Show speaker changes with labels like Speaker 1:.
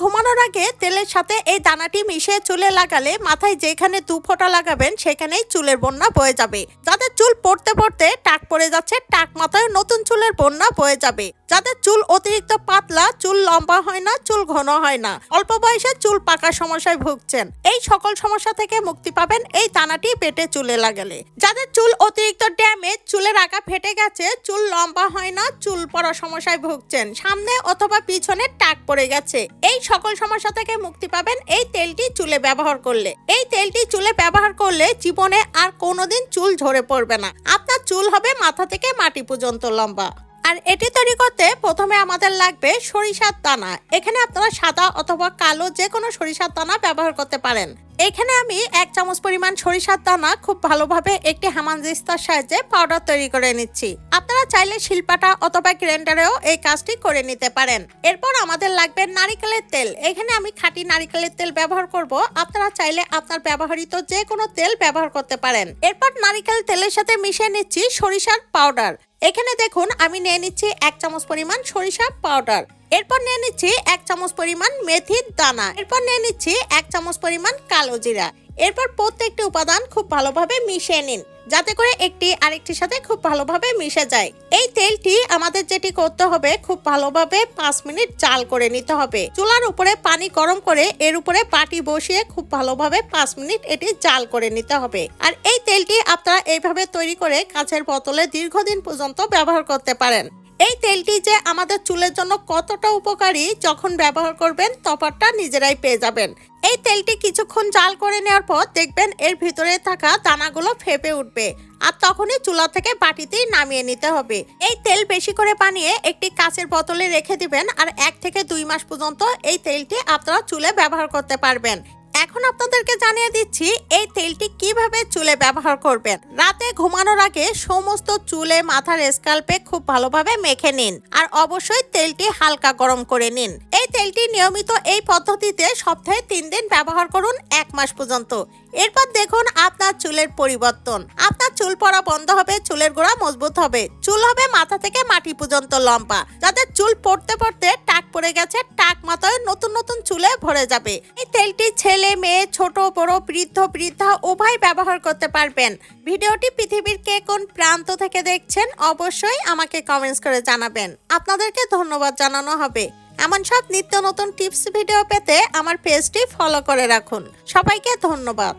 Speaker 1: ঘুমানোর আগে তেলের সাথে এই দানাটি মিশিয়ে চুলে লাগালে মাথায় যেখানে দু ফোঁটা লাগাবেন সেখানেই চুলের বন্যা বয়ে যাবে। যাদের চুল পড়তে পড়তে টাক পড়ে যাচ্ছে, টাক মাথায় নতুন চুলের বন্যা বয়ে যাবে। যাদের চুল অতিরিক্ত পাতলা, চুল লম্বা হয় না, চুল ঘন হয় না। অল্প বয়সে চুল পাকা সমস্যায় ভুগছেন। এই সকল সমস্যা থেকে মুক্তি পাবেন এই দানাটি পেটে চুলে লাগালে। যাদের চুল অতিরিক্ত ড্যামেজ চুলের আগা ফেটে গেছে, চুল লম্বা হয় না, চুল পড়া সমস্যায় ভুগছেন। সামনে অথবা পিছনে টাক পড়ে গেছে। এই সকল সমস্যা থেকে মুক্তি পাবেন এই তেলটি চুলে ব্যবহার করলে। এই তেলটি চুলে ব্যবহার করলে জীবনে আর কোনোদিন চুল ঝরে পড়বে না। আপনার চুল হবে মাথা থেকে মাটি পর্যন্ত লম্বা। আর এটি তৈরি করতে প্রথমে আমাদের লাগবে সরিষার দানা। এখানে আপনারা সাদা অথবা কালো যে কোনো সরিষার দানা ব্যবহার করতে পারেন। এখানে আমি এক চামচ পরিমাণ সরিষার দানা খুব ভালোভাবে একটি হামানদিস্তার সাহায্যে পাউডার তৈরি করে নিচ্ছি। আপনারা চাইলে শিল্পাটা অথবা গ্রাইন্ডারেও এই কাজটি করে নিতে পারেন। এরপর আমাদের লাগবে নারিকেলের তেল। এখানে আমি খাঁটি নারিকেলের তেল ব্যবহার করব। আপনারা চাইলে আপনার ব্যবহৃত যে কোনো তেল ব্যবহার করতে পারেন। এরপর নারিকেল তেলের সাথে মিশিয়ে নিচ্ছি সরিষার পাউডার। এখানে দেখুন, আমি নিয়ে নিচ্ছি এক চামচ পরিমাণ সরিষা পাউডার। এরপর নিয়ে নিচ্ছি এক চামচ পরিমাণ মেথির দানা। এরপর নিয়ে নিচ্ছি এক চামচ পরিমাণ কালো জিরা। এরপর প্রত্যেকটি উপাদান খুব ভালোভাবে মিশিয়ে নিন, যাতে করে একটি আরেকটির সাথে খুব ভালোভাবে মিশে যায়। এই তেলটি আমাদের যেটি করতে হবে, খুব ভালোভাবে পাঁচ মিনিট জাল করে নিতে হবে। চুলার উপরে পানি গরম করে এর উপরে পাটি বসিয়ে খুব ভালোভাবে পাঁচ মিনিট এটি জাল করে নিতে হবে। আর এই তেলটি আপনারা এইভাবে তৈরি করে কাঁচের বোতলে দীর্ঘদিন পর্যন্ত ব্যবহার করতে পারেন। এই তেলটি যে আমাদের চুলের জন্য কতটা উপকারী, যখন ব্যবহার করবেন তফাৎটা নিজেরাই পেয়ে যাবেন। এই তেলটি কিছুক্ষণ জাল করে নেওয়ার পর দেখবেন এর ভিতরে থাকা দানাগুলো ফেপে উঠবে আর তখনই চুলা থেকে বাটিতেই নামিয়ে নিতে হবে। এই তেল বেশি করে বানিয়ে একটি কাঁচের বোতলে রেখে দিবেন আর এক থেকে দুই মাস পর্যন্ত এই তেলটি আপনারা চুলে ব্যবহার করতে পারবেন। এখন আপনাদেরকে জানিয়ে দিচ্ছি, এই তেলটি কীভাবে চুলে ব্যবহার করবেন। রাতে ঘুমানোর আগে সমস্ত চুলে মাথার স্কাল্পে খুব ভালোভাবে মেখে নিন আর অবশ্যই তেলটি হালকা গরম করে নিন। এই তেলটি নিয়মিত এই পদ্ধতিতে সপ্তাহে তিন দিন ব্যবহার করুন এক মাস পর্যন্ত। এরপর দেখুন আপনার চুলের পরিবর্তন। চুল পড়া বন্ধ হবে, চুলের গোড়া মজবুত হবে। চুল হবে মাথা থেকে মাটি পর্যন্ত লম্বা। যাদের চুল পড়তে পড়তে টাক পড়ে গেছে, টাক মাথায় নতুন নতুন চুলে ভরে যাবে। এই তেলটি ছেলে, মেয়ে, ছোট, বড়, বৃদ্ধ, বৃদ্ধা উভয় ব্যবহার করতে পারবেন। ভিডিওটি পৃথিবীর কে কোন প্রান্ত থেকে দেখছেন, অবশ্যই আমাকে কমেন্টস করে জানাবেন। আপনাদেরকে ধন্যবাদ জানানো হবে। এমন সব নিত্য নতুন টিপস ভিডিও পেতে আমার পেজটি ফলো করে রাখুন। সবাইকে ধন্যবাদ।